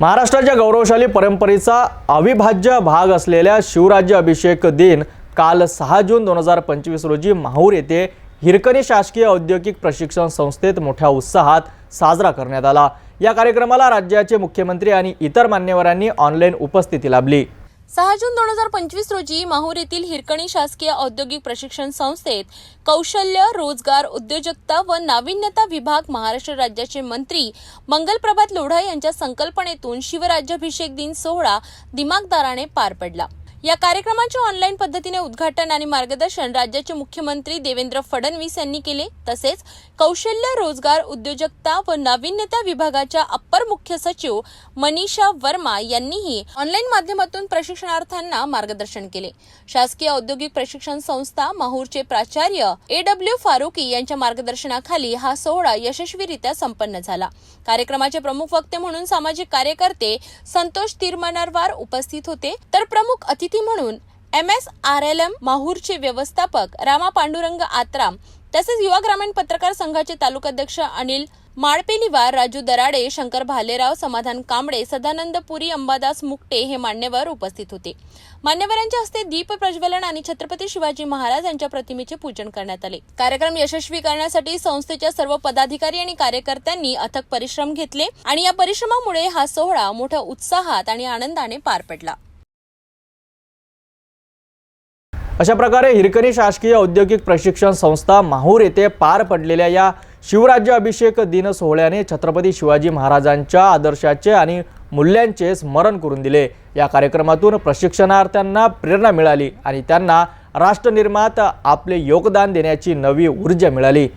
महाराष्ट्राच्या गौरवशाली परंपरेचा अविभाज्य भाग असलेल्या शिवराज्य अभिषेक दिन काल सहा जून दोन हजार पंचवीस रोजी माहूर येथे हिरकणी शासकीय औद्योगिक प्रशिक्षण संस्थेत मोठ्या उत्साहात साजरा करण्यात आला. या कार्यक्रमाला राज्याचे मुख्यमंत्री आणि इतर मान्यवरांनी ऑनलाईन उपस्थिती लाभली. सहा जून दोन हजार पंचवीस रोजी माहूर येथील हिरकणी शासकीय औद्योगिक प्रशिक्षण संस्थेत कौशल्य रोजगार उद्योजकता व नाविन्यता विभाग महाराष्ट्र राज्याचे मंत्री मंगलप्रभात लोढा यांच्या संकल्पनेतून शिवराज्याभिषेक दिन सोहळा दिमागदाराने पार पडला. या कार्यक्रमाचे ऑनलाईन पद्धतीने उद्घाटन आणि मार्गदर्शन राज्याचे मुख्यमंत्री देवेंद्र फडणवीस यांनी केले. तसेच कौशल्य रोजगार उद्योजकता व नाविन्यता विभागाच्या अप्पर मुख्य सचिव मनीषा वर्मा यांनीही ऑनलाईन माध्यमातून प्रशिक्षणार्थ्यांना मार्गदर्शन केले. शासकीय औद्योगिक प्रशिक्षण संस्था माहूरचे प्राचार्य ए डब्ल्यू फारुकी यांच्या मार्गदर्शनाखाली हा सोहळा यशस्वीरित्या संपन्न झाला. कार्यक्रमाचे प्रमुख वक्ते म्हणून सामाजिक कार्यकर्ते संतोष तिरमनरवार उपस्थित होते. तर प्रमुख अतिथी म्हणून M S R L M माहूरचे व्यवस्थापक रामा पांडुरंग आत्राम तसेच युवा ग्रामीण पत्रकार संघाचे तालुकाध्यक्ष अनिल माळपेलीवार राजू दराडे शंकर भालेराव समाधान कांबळे सदानंद पुरी अंबादास मुकटे हे मान्यवर उपस्थित होते. मान्यवरांच्या हस्ते दीप प्रज्वलन आणि छत्रपती शिवाजी महाराज यांच्या प्रतिमेचे पूजन करण्यात आले. कार्यक्रम यशस्वी करण्यासाठी संस्थेच्या सर्व पदाधिकारी आणि कार्यकर्त्यांनी अथक परिश्रम घेतले आणि या परिश्रमामुळे हा सोहळा मोठ्या उत्साहात आणि आनंदाने पार पडला. अशा प्रकारे हिरकणी शासकीय औद्योगिक प्रशिक्षण संस्था माहूर येथे पार पडलेल्या या शिवराज्य अभिषेक दिन सोहळ्याने छत्रपती शिवाजी महाराजांच्या आदर्शाचे आणि मूल्यांचे स्मरण करून दिले. या कार्यक्रमातून प्रशिक्षणार्थ्यांना प्रेरणा मिळाली आणि त्यांना राष्ट्रनिर्मात आपले योगदान देण्याची नवी ऊर्जा मिळाली.